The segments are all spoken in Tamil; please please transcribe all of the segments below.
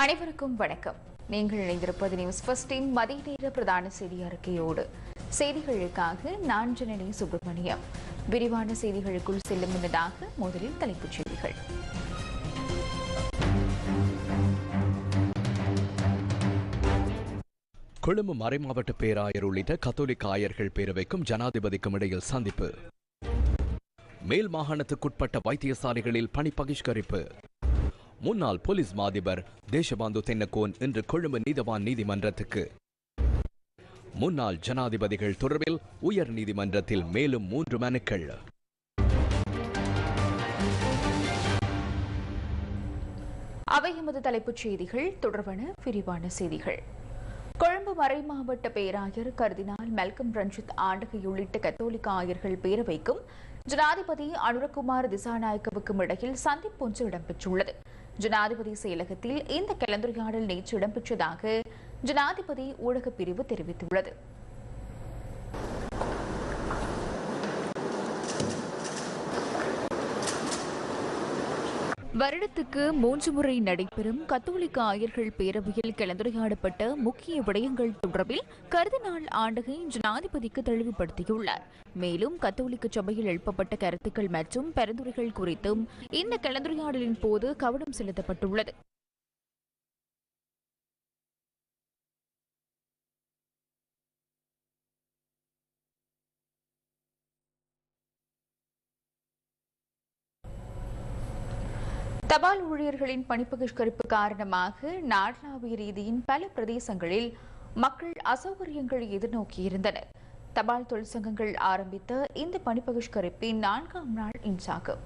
அனைவருக்கும் வணக்கம். நீங்கள் இணைந்திருப்பது நியூஸ் ஃபர்ஸ்டின் மதிய நேர பிரதான செய்தி அறிக்கையோடு. செய்திகளுக்காக நான் ஜனனி சுப்பிரமணியம். விரிவான செய்திகளுக்குள் செல்லும் முன்னதாக முதலில் தலைப்புச் செய்திகள். கொழும்பு மறைமாவட்ட பேராயர் உள்ளிட்ட கத்தோலிக்க ஆயர்கள் பேரவைக்கும் ஜனாதிபதிக்கும் இடையில் சந்திப்பு. மேல் மாகாணத்துக்குட்பட்ட வைத்தியசாலைகளில் பணி பகிஷ்கரிப்பு. முன்னாள் போலீஸ் மாதிபர் தேசபாந்து தென்னக்கோன் இன்று கொழும்பு நீதவான் நீதிமன்றத்துக்கு. முன்னாள் ஜனாதிபதிகள் தொடர்பில் உயர் நீதிமன்றத்தில் மேலும் மூன்று மனுக்கள். அவை எமது தலைப்புச் செய்திகள். தொடர்பான விரிவான செய்திகள். கொழும்பு மறைமாவட்ட பேராயர் கர்தினால் மெல்கம் ரஞ்சித் ஆண்டகை உள்ளிட்ட கத்தோலிக்க ஆயர்கள் பேரவைக்கும் ஜனாதிபதி அனுரகுமார் திசாநாயக்கவுக்கும் இடையில் சந்திப்பு ஒன்று இடம்பெற்றுள்ளது. ஜனாதிபதி செயலகத்தில் இந்த கலந்துரையாடல் நேற்று இடம்பெற்றதாக ஜனாதிபதி ஊடகப் பிரிவு தெரிவித்துள்ளது. வருடத்துக்கு மூன்று முறை நடைபெறும் கத்தோலிக்க ஆயர்கள் பேரவையில் கலந்துரையாடப்பட்ட முக்கிய விடயங்கள் தொடர்பில் கருதினாள் ஆண்டகை ஜனாதிபதிக்கு தெளிவுபடுத்தியுள்ளார். மேலும் கத்தோலிக்க சபையில் எழுப்பப்பட்ட கருத்துக்கள் மற்றும் பரிந்துரைகள் குறித்தும் இந்த கலந்துரையாடலின் போது கவனம் செலுத்தப்பட்டுள்ளது. தபால் ஊழியர்களின் பணிப்பகிஷ்கரிப்பு காரணமாக நாடளாவிய ரீதியின் பல பிரதேசங்களில் மக்கள் அசௌகரியங்களை எதிர்நோக்கியிருந்தனர். தபால் தொழிற்சங்கங்கள் ஆரம்பித்த இந்த பணிப்பகிஷ்கரிப்பின் நான்காம் நாள் இன்றாகும்.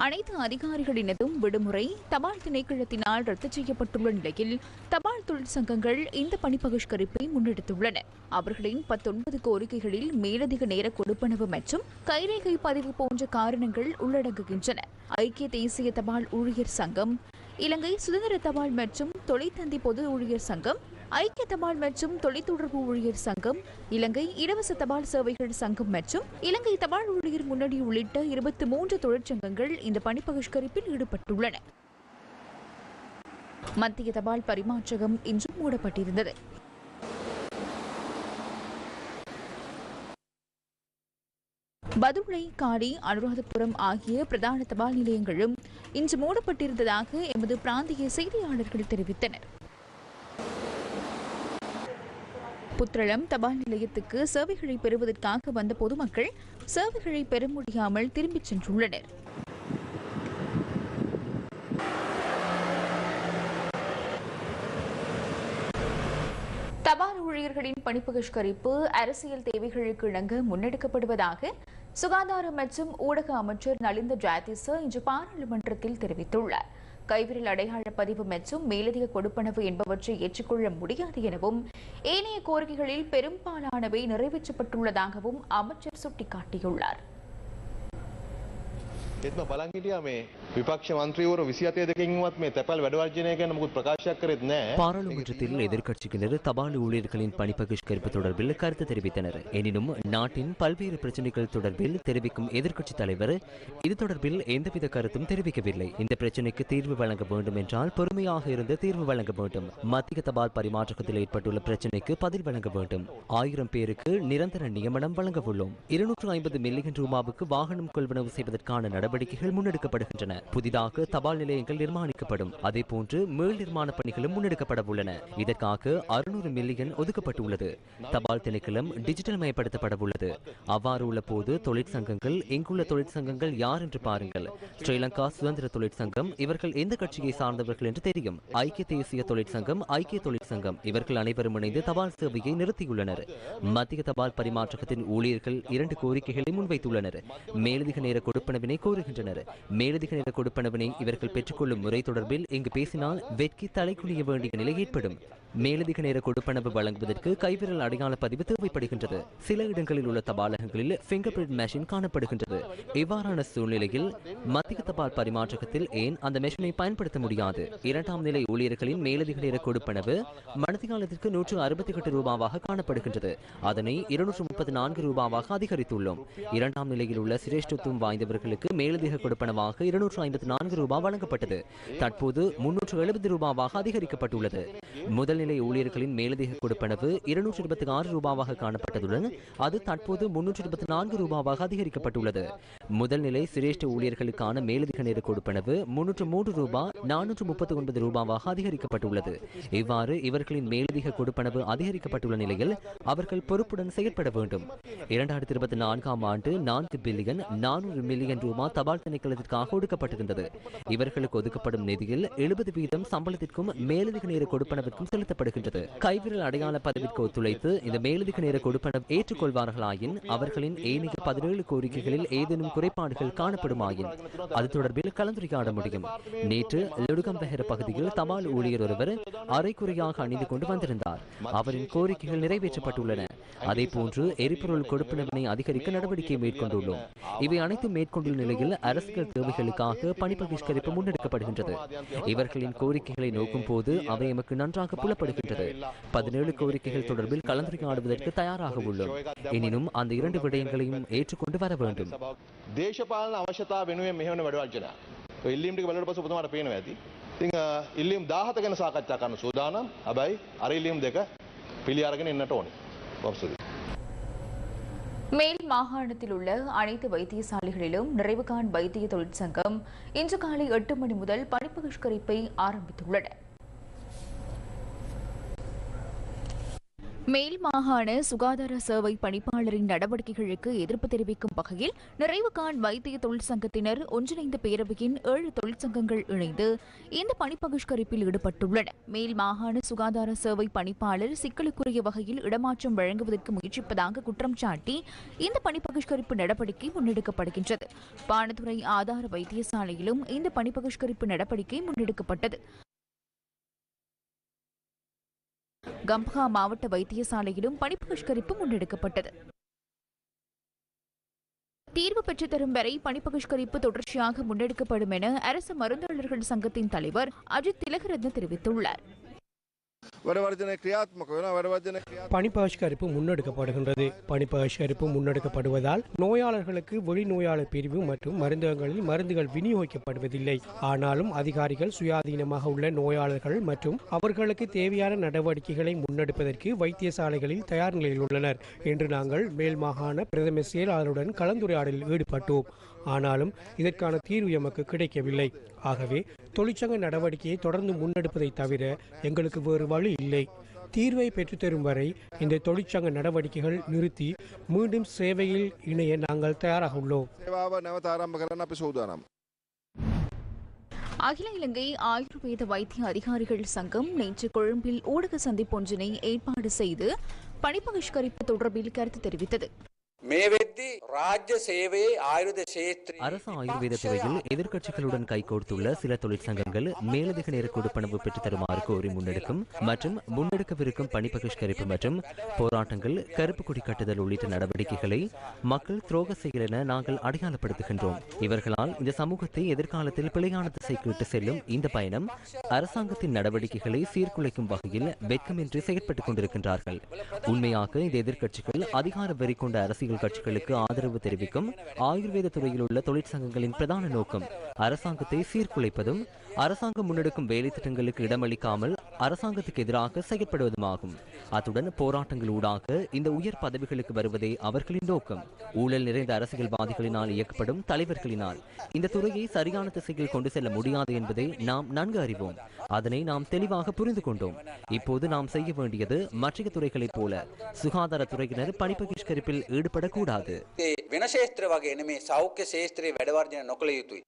அனைத்து அதிகாரிகளினதும் விடுமுறை தபால் திணைக்களத்தினால் ரத்து செய்யப்பட்டுள்ள நிலையில் தபால் தொழிற்சங்கங்கள் இந்த பணி பகிஷ்கரிப்பை முன்னெடுத்துள்ளன. அவர்களின் பத்தொன்பது கோரிக்கைகளில் மேலதிக நேர கொடுப்பனவு மற்றும் கைரேகை பதிவு போன்ற காரணங்கள் உள்ளடங்குகின்றன. ஐக்கிய தேசிய தபால் ஊழியர் சங்கம் இலங்கை சுதந்திர தபால் மற்றும் தொலைத்தந்தி பொது ஊழியர் சங்கம் ஐக்கிய தபால் மற்றும் தொலைத்தொடர்பு ஊழியர் சங்கம் இலங்கை இலவச தபால் சேவைகள் சங்கம் மற்றும் இலங்கை தபால் ஊழியர் முன்னணி உள்ளிட்ட இருபத்தி மூன்று தொழிற்சங்கங்கள் இந்த பணி பகிஷ்கரிப்பில் ஈடுபட்டுள்ளன. மத்திய தபால் பரிமாற்றகம் இன்றும் மூடப்பட்டிருந்தது. பதுளை காடி அனுராதபுரம் ஆகிய பிரதான தபால் நிலையங்களும் இன்று மூடப்பட்டிருந்ததாக எமது பிராந்திய செய்தியாளர்கள் தெரிவித்தனர். புத்தளம் தபால் நிலையத்துக்கு சேவைகளை பெறுவதற்காக வந்த பொதுமக்கள் சேவைகளை பெற முடியாமல் திரும்பிச் சென்றுள்ளனர். தபால் ஊழியர்களின் பணிப்புகஷ்கரிப்பு அரசியல் தேவைகளுக்கு இணங்க முன்னெடுக்கப்படுவதாக சுகாதார மற்றும் ஊடக அமைச்சர் நலிந்த ஜாதிச இன்று பாராளுமன்றத்தில் தெரிவித்துள்ளார். கைவிரல் அடையாள பதிவு மற்றும் மேலதிக கொடுப்பனவு என்பவற்றை ஏற்றுக்கொள்ள முடியாது எனவும் ஏனைய கோரிக்கைகளில் பெரும்பாலானவை நிறைவேற்றப்பட்டுள்ளதாகவும் அமைச்சர் சுட்டிக்காட்டியுள்ளார். එත්ම බලන් හිටියා මේ විපක්ෂ මන්ත්‍රීවරු 27 දෙකින්වත් මේ තැපැල් වැඩ වර්ජනය ගැන මොකුත් ප්‍රකාශයක් කරෙත් නැහැ. பாராளுமன்றத்தில் எதிர்க்கட்சியினர் தபால் ஊழியர்களின் பணி பகிஷ்கரிப்பு தொடர்பில் கருத்து தெரிவித்தனர் எனினும் நாட்டின் பல்வேறு பிரச்சினைகள் தொடர்பில் தெரிவிக்கும் எதிர்க்கட்சித் தலைவர் இது தொடர்பில் எந்தவித கருத்தும் தெரிவிக்கவில்லை இந்த பிரச்சினைக்கு தீர்வு வழங்க வேண்டும் என்றால் பொறுமையாக இருந்து தீர்வு வழங்க வேண்டும் மத்திய தபால் பரிமாற்றத்தில் ஏற்பட்டுள்ள பிரச்சினைக்கு பதில் வழங்க வேண்டும் ஆயிரம் பேருக்கு நிரந்தர நியமனம் வழங்கவுள்ளோம் இருநூற்று ஐம்பது மில்லியன் ரூபாவுக்கு வாகனம் கொள்வனவு செய்வதற்கான நடவடிக்கைகள் முன்னெடுக்கப்படுகின்றன புதிதாக தபால் நிலையங்கள் நிர்மாணிக்கப்படும். அதே போன்று மேல் நிர்மாண பணிகளும் முன்னெடுக்கப்பட உள்ளன. இதற்காக அறுநூறு மில்லியன் ஒதுக்கப்பட்டுள்ளது. தபால் திணைக்களம் டிஜிட்டல் மயப்படுத்தப்பட உள்ளது. அவ்வாறு உள்ள போது தொழிற்சங்கங்கள் இங்குள்ள தொழிற்சங்கங்கள் யார் என்று பாருங்கள். ஸ்ரீலங்கா சுதந்திர தொழிற்சங்கம் இவர்கள் எந்த கட்சியை சார்ந்தவர்கள் என்று தெரியும். ஐக்கிய தேசிய தொழிற்சங்கம் ஐக்கிய தொழிற்சங்கம் இவர்கள் அனைவரும் இணைந்து தபால் சேவையை நிறுத்தியுள்ளனர். மத்திய தபால் பரிமாற்றகத்தின் ஊழியர்கள் இரண்டு கோரிக்கைகளை முன்வைத்துள்ளனர். மேலதிக நேர கொடுப்பனவினை கோருகின்றனர். மேலதிக நேர கொடுப்பனவினை இவர்கள் பெற்றுக்கொள்ளும் முறை தொடர்பில் இங்கு பேசினால் வெட்கி தலைக்குனிய வேண்டிய நிலை ஏற்படும். மேலதிக நேர கொடுப்பனவு வழங்குவதற்கு கைவிரல் அடையாள பதிவு தேவைப்படுகின்றது. சில இடங்களில் உள்ள தபாலகங்களில் பிங்கர் பிரிண்ட் மெஷின் காணப்படுகின்றது. இவ்வாறான சூழ்நிலையில் மத்திய தபால் பரிமாற்றகத்தில் ஏன் அந்த மெஷினை பயன்படுத்த முடியாது? இரண்டாம் நிலை ஊழியர்களின் மேலதிக நேர கொடுப்பனவு மனதிகாலத்திற்கு நூற்று அறுபத்தி எட்டு ரூபாவாக காணப்படுகின்றது. அதனை இருநூற்று முப்பத்தி நான்கு ரூபாவாக அதிகரித்துள்ளோம். இரண்டாம் நிலையில் உள்ள சிரேஷ்டத்துவம் வாய்ந்தவர்களுக்கு மேலதிக கொடுப்பனவாக இருநூற்று ஐம்பத்தி நான்கு ரூபாய் வழங்கப்பட்டது. தற்போது முன்னூற்று எழுபது ரூபாவாக அதிகரிக்கப்பட்டுள்ளது. முதல்நிலை ஊழியர்களின் மேலதிக கொடுப்பனவு இருநூற்று இருபத்தி ஆறு ரூபாவாக காணப்பட்டதுடன் அது தற்போது முன்னூற்று இருபத்தி நான்கு ரூபாவாக அதிகரிக்கப்பட்டுள்ளது. முதல்நிலை சிரேஷ்ட ஊழியர்களுக்கான மேலதிக நேர கொடுப்பனவு முன்னூற்று மூன்று ரூபாய் நானூற்று முப்பத்தி ஒன்பது ரூபாவாக அதிகரிக்கப்பட்டுள்ளது. இவ்வாறு இவர்களின் மேலதிக கொடுப்பனவு அதிகரிக்கப்பட்டுள்ள நிலையில் அவர்கள் பொறுப்புடன் செயற்பட வேண்டும். இரண்டாயிரத்தி இருபத்தி நான்காம் ஆண்டு நான்கு பில்லியன் நானூறு மில்லியன் ரூபாய் தபால் திணைக்களத்திற்காக ஒடுக்கப்பட்டது. காட்டுகின்றது. இவர்களுக்கு ஒதுக்கப்படும் நிதியில் எழுபது வீதம் சம்பளத்திற்கும் மேலதிக நேர கொடுப்பனவிற்கும் செலுத்தப்படுகின்றது. கைவிரல் அடையாள பதவிக்கு ஒத்துழைத்து இந்த மேலதிக நேர கொடுப்பனவு ஏற்றுக்கொள்வார்களாயின் அவர்களின் ஏனைய பதினேழு கோரிக்கைகளில் ஏதேனும் குறைபாடுகள் காணப்படுமாயின் அது தொடர்பில் கலந்துரையாட முடியும். நேற்று லெடுகம்பெஹர பகுதியில் தபால் ஊழியர் ஒருவர் அரைக்குறையாக அணிந்து கொண்டு வந்திருந்தார். அவரின் கோரிக்கைகள் நிறைவேற்றப்பட்டுள்ளன. அதே போன்று எரிபொருள் கொடுப்பனவினை அதிகரிக்க நடவடிக்கை மேற்கொண்டுள்ளோம். இவை அனைத்தும் மேற்கொண்டுள்ள நிலையில் அரசியல் தேவைகளுக்காக பணி பகிஷ்கரிப்பு முன்னெடுக்கப்படுகின்றது இவர்களின் கோரிக்கைகளை நோக்கும் போது அவை எமக்கு நன்றாக புலப்படுகின்றது பதினேழு கோரிக்கைகள் தொடர்பில் கலந்துரையாடுவதற்கு தயாராக உள்ளோம் எனினும் அந்த இரண்டு விடயங்களையும் ஏற்றுக்கொண்டு வர வேண்டும் දේශපාලන අවශ්‍යතා වෙනුවෙන් මෙහෙවන වැඩවර්ජනයක්. ඔය ඉල්ලීම් ටික බලනකොට පස්සේ ඔබතුමාට පේනවා ඇති. ඉතින් අ, ඉල්ලීම් 17 ගැන සාකච්ඡා කරන්න සූදානම්. හැබැයි අර ඉල්ලීම් දෙක පිළි අරගෙන එන්නට ඕනේ. වපසුදී. மேல் மாகாணத்தில் உள்ள அனைத்து வைத்தியசாலைகளிலும் நிறைவுகாண் வைத்திய தொழிற்சங்கம் இன்று காலை எட்டு மணி முதல் பணிப்பகிஷ்கரிப்பை ஆரம்பித்துள்ளன மேல் மாகாண சுகாதார சேவை பணிப்பாளரின் நடவடிக்கைகளுக்கு எதிர்ப்பு தெரிவிக்கும் வகையில் நிறைவுகான் வைத்திய தொழிற்சங்கத்தினர் ஒன்றிணைந்த பேரவையின் ஏழு தொழிற்சங்கங்கள் இணைந்து இந்த பணிப்பகிஷ்கரிப்பில் ஈடுபட்டுள்ளன. மேல் மாகாண சுகாதார சேவை பணிப்பாளர் சிக்கலுக்குரிய வகையில் இடமாற்றம் வழங்குவதற்கு முயற்சிப்பதாக குற்றம் சாட்டி இந்த பணிப்பகிஷ்கரிப்பு நடவடிக்கை முன்னெடுக்கப்படுகின்றது. பானதுறை ஆதார வைத்தியசாலையிலும் இந்த பணிப்பகிஷ்கரிப்பு நடவடிக்கை முன்னெடுக்கப்பட்டது. கம்பஹா மாவட்ட வைத்தியசாலையிலும் பணிப்பகிஷ்கரிப்பு முன்னெடுக்கப்பட்டது. தீர்வு பெற்றுத்தரும் வரை பணிப்பகிஷ்கரிப்பு தொடர்ச்சியாக முன்னெடுக்கப்படும் என அரசு மருந்தாளர்கள் சங்கத்தின் தலைவர் அஜித் திலகரத்ன தெரிவித்துள்ளார். பனி பகிஷ்கரிப்பு முன்னெடுக்கப்படுகின்றது. பனி பகிஷ்கரிப்பு முன்னெடுக்கப்படுவதால் நோயாளர்களுக்கு வெளிநோயாளர் பிரிவு மற்றும் மருந்தகங்களில் மருந்துகள் விநியோகிக்கப்படுவதில்லை. ஆனாலும் அதிகாரிகள் சுயாதீனமாக உள்ள நோயாளர்கள் மற்றும் அவர்களுக்கு தேவையான நடவடிக்கைகளை முன்னெடுப்பதற்கு வைத்தியசாலைகளில் தயார் நிலையில் உள்ளனர். என்று நாங்கள் மேல் மாகாண பிரதம செயலாளருடன் கலந்துரையாடலில் ஈடுபட்டோம். ஆனாலும் இதற்கான தீர்வு எமக்கு கிடைக்கவில்லை. ஆகவே தொழிற்சங்க நடவடிக்கையை தொடர்ந்து முன்னெடுப்பதை தவிர எங்களுக்கு வேறு வழி இல்லை. தீர்வை பெற்றுத்தரும் வரை இந்த தொழிற்சங்க நடவடிக்கைகள் நிறுத்தி மீண்டும் சேவையில் இணைய நாங்கள் தயாராக உள்ளோம். அகில இலங்கை ஆயுர்வேத வைத்திய அதிகாரிகள் சங்கம் நேற்று கொழும்பில் ஊடக சந்திப்பொன்றினை ஏற்பாடு செய்து பணிபகிஷ்கரிப்பு தொடர்பில் கருத்து தெரிவித்தது. அரசு ஆயுர்வேத துறையில் எதிர்க்கட்சிகளுடன் கைகோர்த்துள்ள சில தொழிற்சங்கங்கள் மேலதிக நேர கொடுப்பனவு பெற்று தருமாறு கோரி முன்னெடுக்கும் மற்றும் முன்னெடுக்கவிருக்கும் பணி பகிஷ்கரிப்பு மற்றும் போராட்டங்கள் கருப்பு கொடி கட்டுதல் உள்ளிட்ட நடவடிக்கைகளை மக்கள் துரோக செயல் என நாங்கள் அடையாளப்படுத்துகின்றோம். இவர்களால் இந்த சமூகத்தை எதிர்காலத்தில் பிழையான திசைக்கு செல்லும் இந்த பயணம் அரசாங்கத்தின் நடவடிக்கைகளை சீர்குலைக்கும் வகையில் வெட்கமின்றி செயற்பட்டுக் கொண்டிருக்கின்றார்கள். உண்மையாக இந்த எதிர்க்கட்சிகள் அதிகார வரி கொண்ட அரசியல் கட்சிகளுக்கு ஆதரவு தெரிவிக்கும் ஆயுர்வேத துறையில் உள்ள தொழிற்சங்கங்களின் பிரதான நோக்கம். அரசாங்கத்தை சீர்குலைப்பதும் அரசாங்கம் முன்னெடுக்கும் வேலை திட்டங்களுக்கு இடமளிக்காமல் அரசாங்கத்துக்கு எதிராக செயற்படுவதுமாகும் அத்துடன் போராட்டங்கள் ஊடாக இந்த உயர் பதவிகளுக்கு வருவதே அவர்களின் நோக்கம் ஊழல் நிறைந்த அரசியல்வாதிகளினால் இயக்கப்படும் தலைவர்களினால் இந்த துறையை சரியான திசையில் கொண்டு செல்ல முடியாது என்பதை நாம் நன்கு அறிவோம் அதனை நாம் தெளிவாக புரிந்து கொண்டோம் இப்போது நாம் செய்ய வேண்டியது மற்ற துறைகளைப் போல சுகாதாரத்துறையினர் பணிப்பகிஷ்கரிப்பில் ஈடுபடக்கூடாது ඒ වෙන ශේත්‍ර වගේ නෙමේ සෞඛ්‍ය ශේත්‍රයේ වැඩවර්ජන නොකළ යුතුයි.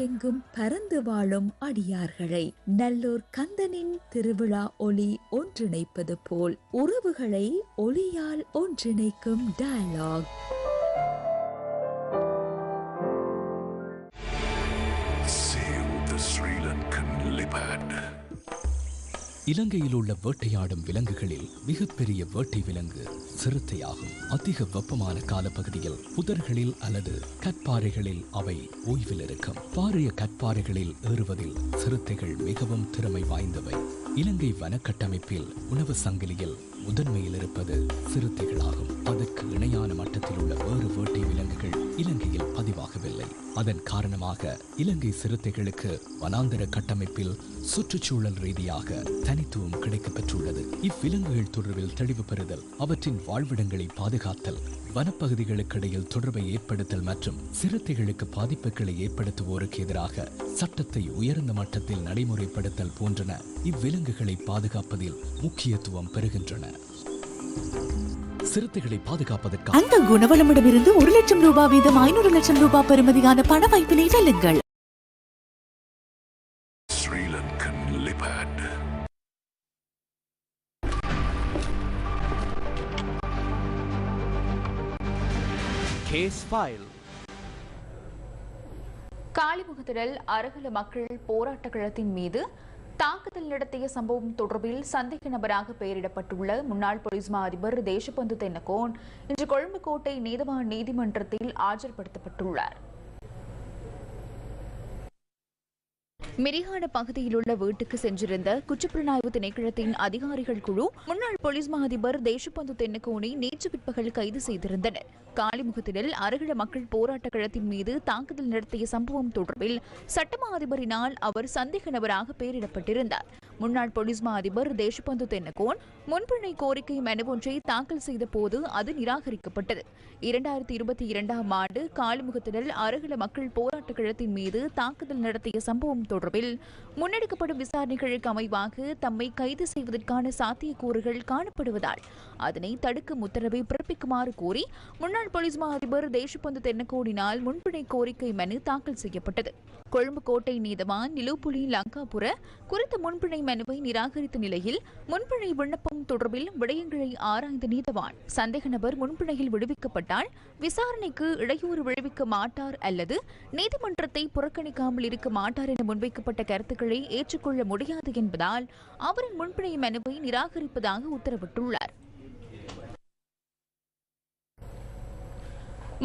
உலகெங்கும் பறந்து வாழும் அடியார்களை. நல்லூர் கந்தனின் திருவிழா ஒளி ஒன்றிணைப்பது போல் உறவுகளை ஒளியால் ஒன்றிணைக்கும் டயலாக் இலங்கையில் உள்ள வேட்டையாடும் விலங்குகளில் மிகப்பெரிய வேட்டை விலங்கு சிறுத்தையாகும். அதிக வெப்பமான காலப்பகுதியில் புதர்களில் அல்லது கற்பாறைகளில் அவை ஓய்வில் இருக்கும். பாரிய கற்பாறைகளில் ஏறுவதில் சிறுத்தைகள் மிகவும் திறமை வாய்ந்தவை. இலங்கை வனக்கட்டமைப்பில் உணவு சங்கிலியில் முதன்மையில் இருப்பது சிறுத்தைகளாகும். அதற்கு இணையான மட்டத்தில் உள்ள வேறு வேட்டை விலங்குகள் இலங்கையில் பதிவாகவில்லை. அதன் காரணமாக இலங்கை சிறுத்தைகளுக்கு வனாந்தர கட்டமைப்பில் சுற்றுச்சூழல் ரீதியாக தனித்துவம் கிடைக்கப்பெற்றுள்ளது. இவ்விலங்குகள் தொடர்பில் தெளிவு பெறுதல் அவற்றின் வாழ்விடங்களை பாதுகாத்தல் வனப்பகுதிகளுக்கிடையில் தொடர்பை ஏற்படுத்தல் மற்றும் சிறுத்தைகளுக்கு பாதிப்புகளை ஏற்படுத்துவோருக்கு எதிராக சட்டத்தை உயர்ந்த மட்டத்தில் நடைமுறைப்படுத்தல் போன்றன இவ்விலங்குகளை பாதுகாப்பதில் முக்கியத்துவம் பெறுகின்றன. சிறுத்தைகளை பாதுகாப்பதற்காக அந்த குணவளமிடமிருந்து ஒரு லட்சம் ரூபாய் வீதம் ஐநூறு லட்சம் ரூபாய் பெறுமதியான பண வெல்லுங்கள். Case file. காளிமுகத்திடல் அருகல மக்கள் போராட்ட களத்தின் மீது தாக்குதல் நடத்திய சம்பவம் தொடர்பில் சந்தேக நபராக பெயரிடப்பட்டுள்ள முன்னாள் போலீஸ் மா அதிபர் தேசபந்து தென்னகோன் இன்று கொழும்பு கோட்டை நீதவான் நீதிமன்றத்தில் ஆஜர்படுத்தப்பட்டுள்ளார். மிரிகான பகுதியில் உள்ள வீட்டுக்கு சென்றிருந்த குற்றப்புலனாய்வு திணைக்களத்தின் அதிகாரிகள் குழு முன்னாள் போலீஸ் மா அதிபர் தேசபந்து தென்னகோனை நேற்று பிற்பகல் கைது செய்திருந்தனர். காளிமுகத்திடல் அருகில மக்கள் போராட்ட கழகத்தின் மீது தாக்குதல் நடத்திய சம்பவம் தொடர்பில் சட்டமா அதிபரினால் அவர் சந்தேக நபராக பெயரிடப்பட்டிருந்தார். முன்னாள் போலீஸ் மா அதிபர் தேஷ்பந்து தென்னகோன் முன்பிணை கோரிக்கை மனு ஒன்றை தாக்கல் செய்த போது அது நிராகரிக்கப்பட்டது. இரண்டாயிரத்தி இருபத்தி இரண்டாம் ஆண்டு காலிமுகத்திடல் அருகில மக்கள் போராட்ட கழகத்தின் மீது தாக்குதல் நடத்திய சம்பவம் தொடர்பில் முன்னெடுக்கப்படும் விசாரணைகளுக்கு அமைவாக தம்மை கைது செய்வதற்கான சாத்தியக்கூறுகள் காணப்படுவதால் அதனை தடுக்கும் உத்தரவை பிறப்பிக்குமாறு கோரி முன்னாள் போலீஸ் மா அதிபர் தேசபந்து தென்னக்கோடினால் முன்பிணை கோரிக்கை மனு தாக்கல் செய்யப்பட்டது. கொழும்பு கோட்டை நீதவான் நிலுப்புலி லங்காபுர குறித்த முன்பிணை மனுவை நிராகரித்த நிலையில் முன்பிணை விண்ணப்பம் தொடர்பில் விடயங்களை ஆராய்ந்த நீதவான் சந்தேக நபர் முன்பிணையில் விடுவிக்கப்பட்டால் விசாரணைக்கு இடையூறு விளைவிக்க மாட்டார் அல்லது நீதிமன்றத்தை புறக்கணிக்காமல் இருக்க மாட்டார் என முன்வைக்கப்பட்ட கருத்துக்கள் ஏற்றுக்கொள்ள முடியாது என்பதால் அவரின் முன்பிணை மனுவை நிராகரிப்பதாக உத்தரவிட்டுள்ளார்.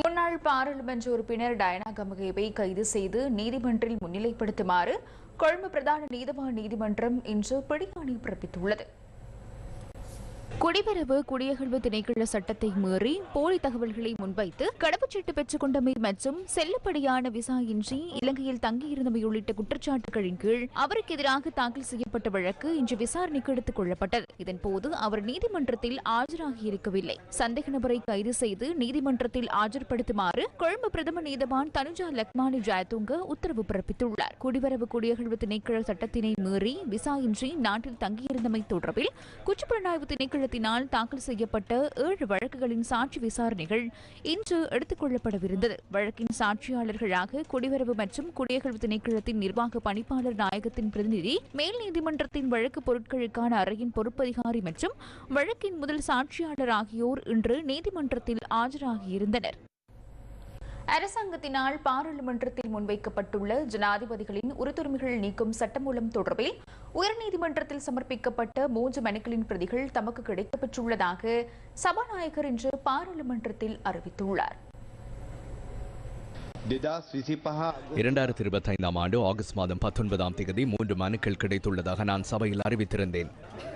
முன்னாள் பாராளுமன்ற உறுப்பினர் டயனா கமகேவை கைது செய்து நீதிமன்றில் முன்னிலைப்படுத்துமாறு கொழும்பு பிரதான நீதவான் நீதிமன்றம் இன்று பிடியாணை பிறப்பித்துள்ளது. குடிவரவு குடியகழ்வு திணைக்கள சட்டத்தை மீறி போலி தகவல்களை முன்வைத்து கடப்புச்சீட்டு பெற்றுக் கொண்டமை மற்றும் செல்லுபடியான விசா இன்றி இலங்கையில் தங்கியிருந்தமை உள்ளிட்ட குற்றச்சாட்டுகளின் கீழ் அவருக்கு எதிராக தாக்கல் செய்யப்பட்ட வழக்கு இன்று விசாரணைக்கு எடுத்துக் கொள்ளப்பட்டது. இதன்போது அவர் நீதிமன்றத்தில் ஆஜராகியிருக்கவில்லை சந்தேக நபரை கைது செய்து நீதிமன்றத்தில் ஆஜர்படுத்துமாறு கொழும்பு பிரதம நீதவான் தனுஜா லக்மானி ஜாயதுங்க உத்தரவு பிறப்பித்துள்ளார். குடிவரவு குடியகழ்வு திணைக்கள சட்டத்தினை மீறி விசா இன்றி நாட்டில் தங்கியிருந்தமை தொடர்பில் குற்றப்புலனாய்வு திணைக்களத்தினால் தாக்கல் செய்யப்பட்ட ஏழு வழக்குகளின் சாட்சி விசாரணைகள் இன்று எடுத்துக் கொள்ளப்படவிருந்தது. வழக்கின் சாட்சியாளர்களாக குடிவரவு மற்றும் குடியகழ்வு திணைக்களத்தின் நிர்வாக பணிப்பாளர் நாயகத்தின் பிரதிநிதி மேல் நீதிமன்றத்தின் வழக்கு பொருட்களுக்கான அறையின் பொறுப்பதிகாரி மற்றும் வழக்கின் முதல் சாட்சியாளர் ஆகியோர் இன்று நீதிமன்றத்தில் ஆஜராகியிருந்தனர். அரசாங்கத்தினால் பாராளுமன்றத்தில் முன்வைக்கப்பட்டுள்ள ஜனாதிபதிகளின் உறுதுரிமைகள் நீக்கும் சட்டமூலம் தொடர்பில் உயர்நீதிமன்றத்தில் சமர்ப்பிக்கப்பட்ட மூன்று மனுக்களின் பிரதிகள் தமக்கு கிடைக்கப்பெற்றுள்ளதாக சபாநாயகர் இன்று பாராளுமன்றத்தில் அறிவித்துள்ளார். இரண்டாயிரத்தி இருபத்தி ஐந்தாம் ஆண்டு ஆகஸ்ட் மாதம் பத்தொன்பதாம் தேதி மூன்று மனுக்கள் கிடைத்துள்ளதாக நான் சபையில் அறிவித்திருந்தேன்.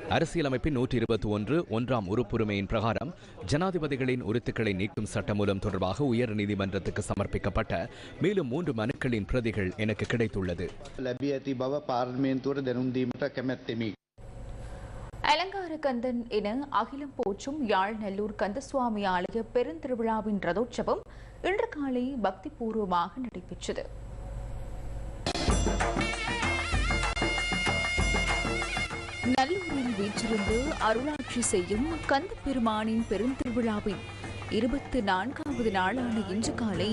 அரசியலமைப்பின் நூற்றி இருபத்தி ஒன்று ஒன்றாம் உறுப்புரிமையின் பிரகாரம் ஜனாதிபதிகளின் உறுத்துக்களை நீக்கும் சட்டமூலம் தொடர்பாக உயர் நீதிமன்றத்துக்கு சமர்ப்பிக்கப்பட்ட மேலும் மூன்று மனுக்களின் பிரதிகள் எனக்கு கிடைத்துள்ளது. அலங்கார கந்தன் என அகிலம் போற்றும் யாழ் நல்லூர் கந்தசுவாமி ஆலய பெருந்திருவிழாவின் ரதோற்சவம் இன்று காலை பக்தி பூர்வமாக நடைபெற்றது. நல்லூரில் வீற்றிருந்து அருளாட்சி செய்யும் கந்த பெருமானின் பெருந்திருவிழாவின் இருபத்தி நான்காவது நாளான இன்று காலை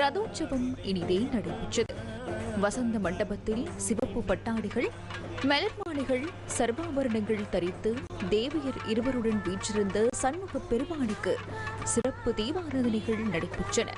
ரதோற்சவம் இனிதே நடைபெற்றது. வசந்த மண்டபத்தில் சிவப்பு பட்டாடிகள் மலர்மாலைகள் சர்வாபரணங்கள் தரித்து தேவியர் இருவருடன் வீற்றிருந்த சண்முக பெருமானுக்கு சிறப்பு தீபாராதனைகள் நடைபெற்றன.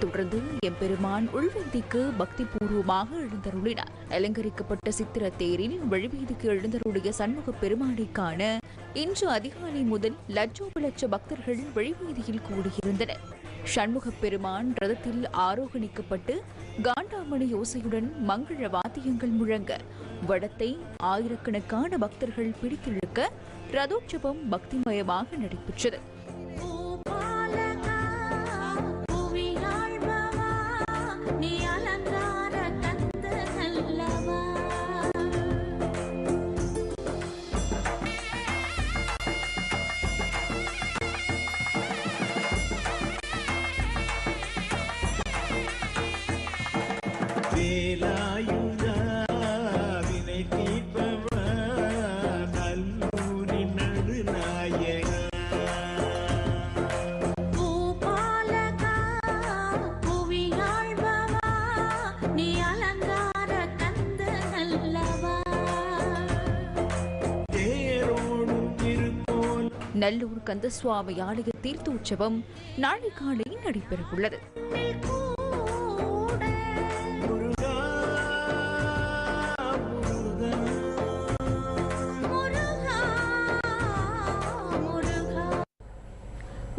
தொடர்ந்து எம்பெருமான் உள்வந்திக்கு பக்தி பூர்வமாக எழுந்தருளினார். அலங்கரிக்கப்பட்ட சித்திர தேரில் வழிவீதிக்கு எழுந்தருடைய சண்முக பெருமானை காண இன்று அதிகாலை முதல் லட்சோப லட்ச பக்தர்கள் வெளிவீதியில் கூடியிருந்தனர். சண்முகப் பெருமான் ரதத்தில் ஆரோகணிக்கப்பட்டு காண்டாமணி யோசையுடன் மங்கள வாத்தியங்கள் முழங்க வடத்தை ஆயிரக்கணக்கான பக்தர்கள் பிடித்திழுக்க ரதோற்சவம் பக்திமயமாக நடைபெற்றது. திருக்கோல் நல்லூர் கந்தசுவாமி ஆலய தீர்த்தோற்சவம் நாளை காலை நடைபெறவுள்ளது.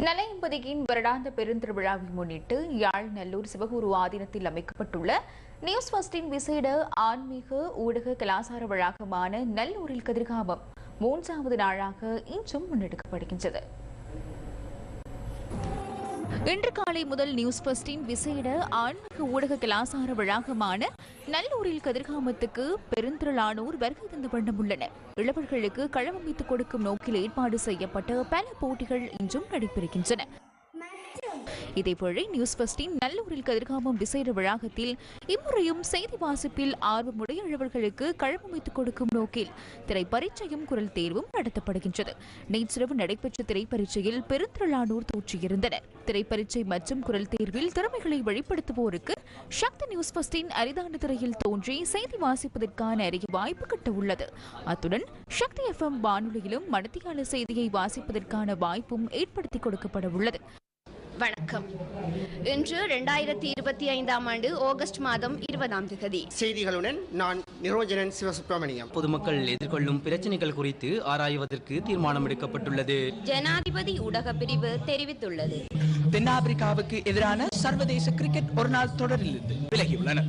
நலையம்பதியின் வருடாந்த பெருந்திருவிழாவை முன்னிட்டு யாழ் நல்லூர் சிவகுரு ஆதீனத்தில் அமைக்கப்பட்டுள்ள நியூஸ் ஃபர்ஸ்டின் விசேட ஆன்மீக ஊடக கலாசார வளாகமான நல்லூரில் கதிர்காமம். மூன்றாவது நாளாக இன்றும் முன்னெடுக்கப்படுகின்றது. இன்று காலை முதல் நியூஸ் பஸ்டின் விசேட ஆன்மீக ஊடக கலாசார வளாகமான நல்லூரில் கதிர்காமத்துக்கு பெருந்திரளானோர் வருகை தந்து வண்ணம் உள்ளனர் இளவர்களுக்கு களவமைத்துக் கொடுக்கும் நோக்கில் ஏற்பாடு செய்யப்பட்ட பல போட்டிகள் இன்றும் நடைபெறுகின்றன. இதேவேளை நியூஸ் பஸ்டின் நல்லூரில் கதிர்காமம் விசேட வளாகத்தில் இம்முறையும் செய்தி வாசிப்பில் ஆர்வமுடையவர்களுக்கு இளவர்களுக்கு கொடுக்கும் நோக்கில் திரைப்பரீட்சையும் குரல் தேர்வும் நடத்தப்படுகின்றது. நேற்றிரவு நடைபெற்ற திரைப்பரீட்சையில் பெருந்திரளானோர் தோற்றியிருந்தனர். திரைப்பரீட்சை மற்றும் குரல் தேர்வில் திறமைகளை வெளிப்படுத்துவோருக்கு சக்தி நியூஸ் பஸ்டின் அரிதான திரையில் தோன்றி செய்தி வாசிப்பதற்கான அரிய வாய்ப்பு கிட்ட உள்ளது அத்துடன் சக்தி எஃப் எம் வானொலியிலும் மனத்தியால செய்தியை வாசிப்பதற்கான வாய்ப்பும் ஏற்படுத்தி கொடுக்கப்பட உள்ளது வணக்கம். இன்று ரெண்டாயிரத்தி இருபத்தி ஐந்தாம் ஆண்டு ஆகஸ்ட் மாதம் இருபதாம் தேதி. செய்திகளுடன் நான் நிரோஜனன் சிவசுப்பிரமணியம். பொதுமக்கள் எதிர்கொள்ளும் பிரச்சனைகள் குறித்து ஆராய்வதற்கு தீர்மானம் எடுக்கப்பட்டுள்ளது ஜனாதிபதி ஊடக பிரிவு தெரிவித்துள்ளது. தென்னாப்பிரிக்காவுக்கு எதிரான சர்வதேச கிரிக்கெட் ஒருநாள் தொடரிலிருந்து விலகியுள்ளனர்.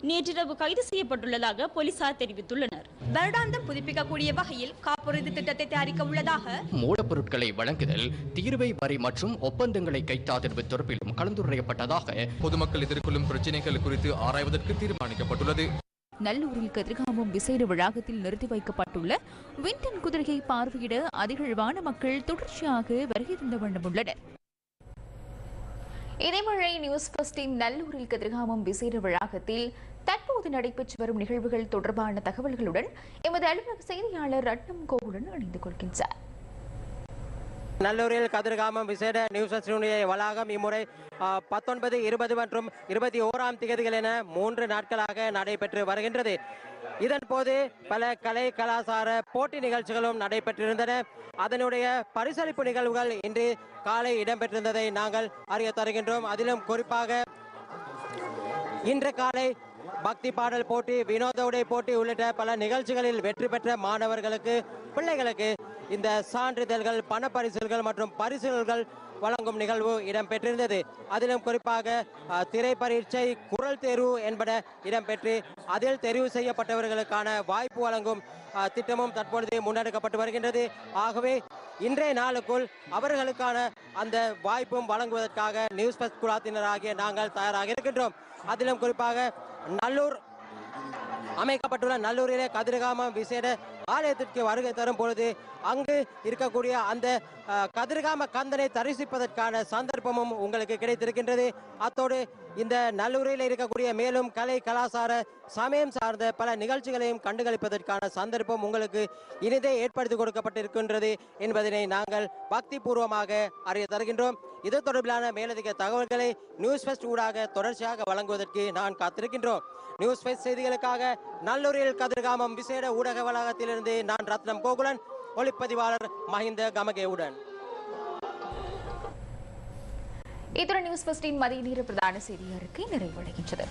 நேற்றிரவு கைது செய்யப்பட்டுள்ளதாக போலீசார் தெரிவித்துள்ளனர். வருடாந்தம் புதுப்பிக்கக்கூடிய வகையில் காப்புறுதி திட்டத்தை தயாரிக்க உள்ளதாக மூலப்பொருட்களை வழங்குதல் தீர்வை வரி மற்றும் ஒப்பந்தங்களை கைத்தாதிர்வு தொடர்பிலும் கலந்துரையாடப்பட்டதாக பொதுமக்கள் எதிர்கொள்ளும் பிரச்சினைகள் குறித்து ஆராய்வதற்கு தீர்மானிக்கப்பட்டுள்ளது. நல்லூரில் கதிர்காமம் விசேட வளாகத்தில் நிறுத்தி வைக்கப்பட்டுள்ள விண்டன் குதிரையை பார்வையிட அதிகளவான மக்கள் தொடர்ச்சியாக வருகை தந்த வண்ணம் உள்ளனர் இதேவேளை நியூஸ் ஃபர்ஸ்டின் நல்லூரில் கதிர்காமம் விசேட வளாகத்தில் தற்போது நடைபெற்று வரும் நிகழ்வுகள் தொடர்பான தகவல்களுடன் எமது அலுவலக செய்தியாளர் ரட்னம் கோகுலன் இணைந்து கொள்கின்றார். நல்லூரில் கதிர்காமம் விசேட நியூஸ் வளாகம் இம்முறை பத்தொன்பது இருபது மற்றும் இருபத்தி ஓராம் திகதிகள் என மூன்று நாட்களாக நடைபெற்று வருகின்றது. இதன் போது பல கலை கலாசார போட்டி நிகழ்ச்சிகளும் நடைபெற்றிருந்தன. அதனுடைய பரிசளிப்பு நிகழ்வுகள் இன்று காலை இடம்பெற்றிருந்ததை நாங்கள் அறிய தருகின்றோம். அதிலும் குறிப்பாக இன்று காலை பக்தி பாடல் போட்டி வினோத உடை போட்டி உள்ளிட்ட பல நிகழ்ச்சிகளில் வெற்றி பெற்ற மாணவர்களுக்கு பிள்ளைகளுக்கு இந்த சான்றிதழ்கள் பணப்பரிசல்கள் மற்றும் பரிசுகள் வழங்கும் நிகழ்வு இடம்பெற்றிருந்தது. அதிலும் குறிப்பாக அஹ், திரை பரீட்சை குரல் தேர்வு என்பன இடம்பெற்று அதில் தெரிவு செய்யப்பட்டவர்களுக்கான வாய்ப்பு வழங்கும் திட்டமும் தற்பொழுது முன்னெடுக்கப்பட்டு வருகின்றது. ஆகவே இன்றைய நாளுக்குள் அவர்களுக்கான அந்த வாய்ப்பும் வழங்குவதற்காக நியூஸ் பஸ் குழாத்தினராகிய நாங்கள் தயாராக இருக்கின்றோம். அதிலும் குறிப்பாக நல்லூர் அமைக்கப்பட்டுள்ள நல்லூரிலே கதிர்காம விசேட ஆலயத்திற்கு வருகை தரும் பொழுது அங்கு இருக்கக்கூடிய அந்த கதிர்காம கந்தனை தரிசிப்பதற்கான சந்தர்ப்பமும் உங்களுக்கு கிடைத்திருக்கின்றது. அத்தோடு இந்த நல்லூரில் இருக்கக்கூடிய மேலும் கலை கலாசார சமயம் சார்ந்த பல நிகழ்ச்சிகளையும் கண்டுகளிப்பதற்கான சந்தர்ப்பம் உங்களுக்கு இனிதே ஏற்படுத்தி கொடுக்கப்பட்டிருக்கின்றது என்பதனை நாங்கள் பக்தி பூர்வமாக அறிய தருகின்றோம். இது தொடர்பிலான மேலதிக தகவல்களை நியூஸ் ஃபெஸ்ட் ஊடாக தொடர்ச்சியாக வழங்குவதற்கு நான் காத்திருக்கின்றோம். நியூஸ் ஃபெஸ்ட் செய்திகளுக்காக நல்லூரில் கதிர்காமம் விசேட ஊடக வளாகத்திலிருந்து நான் ரத்னம் கோகுலன் ஒளிப்பதிவாளர் மஹிந்த கமகேவுடன். இத்துடன் நியூஸ் பஸ்டின் மதிய நேர பிரதான செய்தி அறிக்கை நிறைவடைகின்றது.